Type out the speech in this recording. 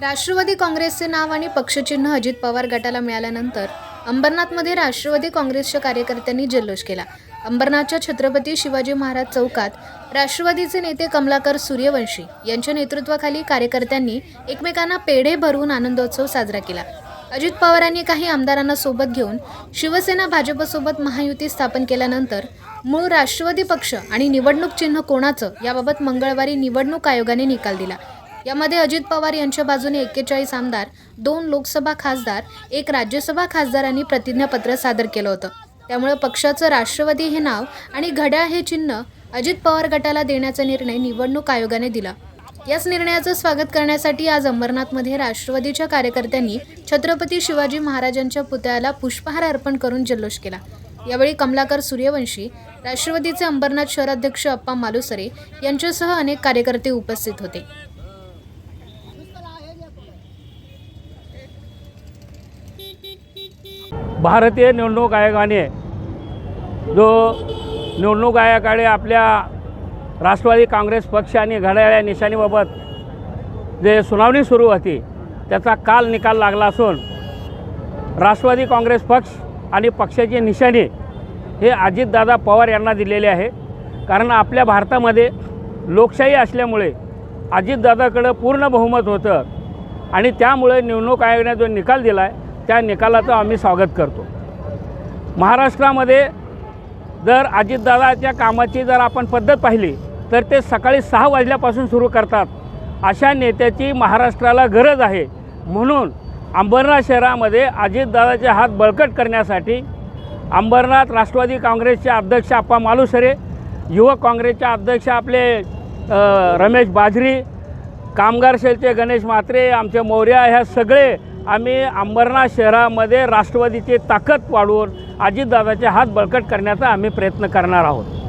राष्ट्रवादी काँग्रेसचे नाव आणि पक्षचिन्ह अजित पवार गटाला मिळाल्यानंतर अंबरनाथमध्ये राष्ट्रवादी काँग्रेसच्या कार्यकर्त्यांनी जल्लोष केला. अंबरनाथच्या छत्रपती शिवाजी महाराज चौकात राष्ट्रवादीचे नेते कमलाकर सूर्यवंशी यांच्या नेतृत्वाखाली कार्यकर्त्यांनी एकमेकांना पेढे भरवून आनंदोत्सव साजरा केला. अजित पवारांनी काही आमदारांना सोबत घेऊन शिवसेना भाजपसोबत महायुती स्थापन केल्यानंतर मूळ राष्ट्रवादी पक्ष आणि निवडणूक चिन्ह कोणाचं याबाबत मंगळवारी निवडणूक आयोगाने निकाल दिला. यामध्ये अजित पवार यांच्या बाजूने एक्केचाळीस आमदार दोन लोकसभा खासदार एक राज्यसभा खासदारांनी प्रतिज्ञापत्र सादर केलं होतं. त्यामुळे पक्षाचं राष्ट्रवादी हे नाव आणि घड्याळ हे चिन्ह अजित पवार गटाला देण्याचा निर्णय निवडणूक आयोगाने दिला. याच निर्णयाचं स्वागत करण्यासाठी आज अंबरनाथमध्ये राष्ट्रवादीच्या कार्यकर्त्यांनी छत्रपती शिवाजी महाराजांच्या पुतळ्याला पुष्पहार अर्पण करून जल्लोष केला. यावेळी कमलाकर सूर्यवंशी राष्ट्रवादीचे अंबरनाथ शहराध्यक्ष अप्पा मालुसरे यांच्यासह अनेक कार्यकर्ते उपस्थित होते. भारतीय निवडणूक आयोगाने जो निवडणूक आयोगाकडे आपल्या राष्ट्रवादी काँग्रेस पक्ष आणि घड्याळ्या निशाणीबाबत जे सुनावणी सुरू होती त्याचा काल निकाल लागला असून राष्ट्रवादी काँग्रेस पक्ष आणि पक्षाची निशाणी हे अजितदादा पवार यांना दिलेले आहे. कारण आपल्या भारतामध्ये लोकशाही असल्यामुळे अजितदादाकडं पूर्ण बहुमत होतं आणि त्यामुळे निवडणूक आयोगाने जो निकाल दिला आहे त्या निकालाचं आम्ही स्वागत करतो. महाराष्ट्रामध्ये जर अजितदादाच्या कामाची जर आपण पद्धत पाहिली तर ते सकाळी सहा वाजल्यापासून सुरू करतात. अशा नेत्याची महाराष्ट्राला गरज आहे. म्हणून अंबरनाथ शहरामध्ये अजितदादाचे हात बळकट करण्यासाठी अंबरनाथ राष्ट्रवादी काँग्रेसचे अध्यक्ष आप्पा मालुसरे युवक काँग्रेसचे अध्यक्ष आपले रमेश बाजरी कामगार सेलचे गणेश म्हात्रे आमचे मौर्या ह्या सगळे आम्ही अंबरनाथ शहरामध्ये राष्ट्रवादीची ताकद वाढवून अजितदादाचे हात बळकट करण्याचा आम्ही प्रयत्न करणार आहोत.